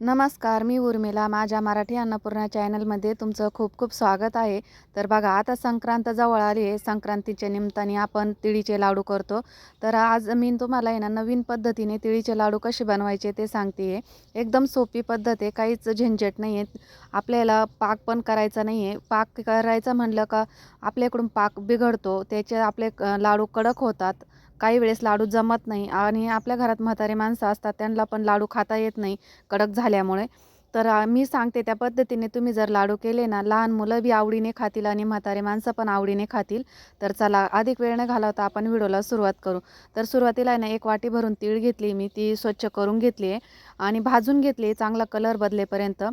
नमस्कार मी उर्मिला. माझ्या मराठी अन्नपूर्णा चॅनलमध्ये तुमचं खूप खूप स्वागत आहे. तर बघा आता संक्रांत जवळ आली आहे. संक्रांतीच्या निमित्ताने आपण तिळीचे लाडू करतो. तर आज मी तुम्हाला आहे ना नवीन पद्धतीने तिळीचे लाडू कसे बनवायचे ते सांगते आहे एकदम सोपी पद्धत आहे. काहीच झंझट नाही आहे आपल्याला पाक पण करायचा नाही आहे पाक करायचं म्हणलं का आपल्याकडून पाक बिघडतो. त्याचे आपले क- लाडू कडक होतात. काही वेळेस लाडू जमत नाही आणि आपल्या घरात म्हातारे माणसं असतात त्यांना पण लाडू खाता येत नाही कडक झाल्यामुळे. तर मी सांगते त्या पद्धतीने तुम्ही जर लाडू केले ना लहान मुलं बी आवडीने खातील आणि म्हातारे माणसं पण आवडीने खातील. तर चला अधिक वेळ न घालवता आपण व्हिडिओला सुरुवात करू. तर सुरुवातीला आहे ना एक वाटी भरून तीळ घेतली मी ती स्वच्छ करून घेतली आहे आणि भाजून घेतली चांगला कलर बदलेपर्यंत.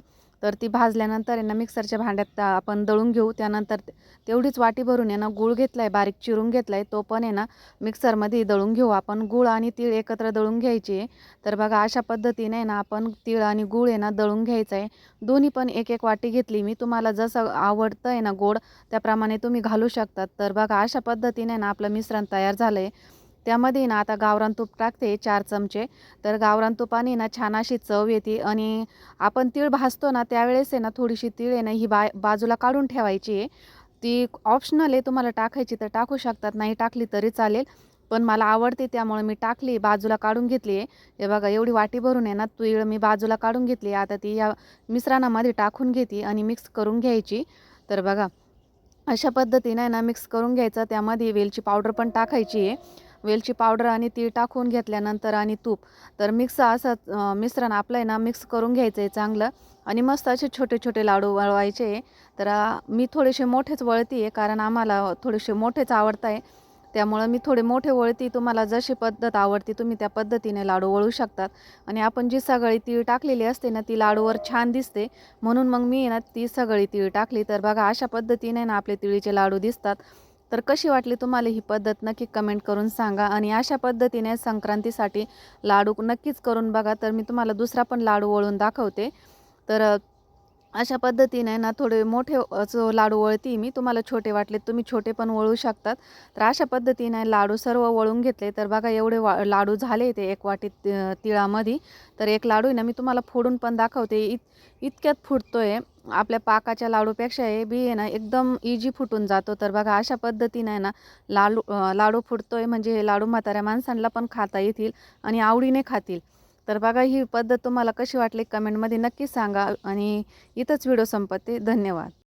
तर ती भाजल्यानंतर यांना ना मिक्सरच्या भांड्यात आपण दळून घेऊ. त्यानंतर तेवढीच वाटी भरून यांना ना गूळ घेतला आहे बारीक चिरून घेतला आहे तो पण आहे ना मिक्सरमध्ये दळून घेऊ. आपण गूळ आणि तीळ एकत्र दळून घ्यायची. आहे तर बघा अशा पद्धतीने आहे ना आपण तीळ आणि गूळ आहे ना दळून घ्यायचं आहे दोन्ही पण एक एक वाटी घेतली मी. तुम्हाला जसं आवडतं आहे ना गोड त्याप्रमाणे तुम्ही घालू शकतात. तर बघा अशा पद्धतीने ना आपलं मिश्रण तयार झालं आहे त्यामध्ये ना आता गावरान तूप टाकते चार चमचे. तर गावरान तुपाने ना छान अशी चव येते आणि आपण तीळ भाजतो ना त्यावेळेस आहे ना थोडीशी तीळ आहे ना ही बा बाजूला काढून ठेवायची आहे. ती ऑप्शनल आहे तुम्हाला टाकायची तर टाकू शकतात नाही टाकली तरी चालेल. पण मला आवडते त्यामुळे मी टाकली बाजूला काढून घेतली आहे. हे बघा एवढी वाटी भरून आहे ना तीळ मी बाजूला काढून घेतली आता ती या मिश्रणामध्ये टाकून घेते आणि मिक्स करून घ्यायची. तर बघा अशा पद्धतीने आहे ना मिक्स करून घ्यायचं. त्यामध्ये वेलची पावडर पण टाकायची आहे. वेलची पावडर आणि तीळ टाकून घेतल्यानंतर आणि तूप. तर मिक्स असं मिश्रण आपलं आहे ना मिक्स करून घ्यायचं आहे चांगलं. आणि मस्त असे छोटे छोटे लाडू वळवायचे तर मी थोडेसे मोठेच वळती आहे कारण आम्हाला थोडेसे मोठेच आवडत आहे. त्यामुळं मी थोडे मोठे वळती तुम्हाला जशी पद्धत आवडते तुम्ही त्या पद्धतीने लाडू वळू शकतात. आणि आपण जी सगळी तीळ टाकलेली असते ना ती लाडूवर छान दिसते. म्हणून मग मी आहे ना ती सगळी तीळ टाकली. तर बघा अशा पद्धतीने ना आपले तिळीचे लाडू दिसतात. तर कशी वाटली तुम्हाला ही पद्धत? नक्की कमेंट करून सांगा आणि अशा पद्धतीने संक्रांतीसाठी लाडू नक्कीच करून बघा. तर मी तुम्हाला दुसरा पण लाडू वळून दाखवते. तर अशा पद्धतीने ना थोडे मोठे असं लाडू वळती मी तुम्हाला छोटे वाटले तुम्ही छोटे पण वळू शकतात. तर अशा पद्धतीने लाडू सर्व वळून घेतले. तर बघा एवढे वा लाडू झाले ते एक वाटी तिळामध्ये. तर एक लाडू आहे ना मी तुम्हाला फोडून पण दाखवते. इत इतक्यात फुटतो आहे आपल्या पाकाच्या लाडूपेक्षा हे बी आहे ना एकदम इजी फुटून जातो. तर बघा अशा पद्धतीने आहे ना लाडू लाडू फुटतो आहे म्हणजे हे लाडू म्हाताऱ्या माणसांना पण खाता येतील आणि आवडीने खातील. तर बघा ही पद्धत तुम्हाला कशी वाटली कमेंटमध्ये नक्की सांगा आणि इथंच व्हिडिओ संपते. धन्यवाद.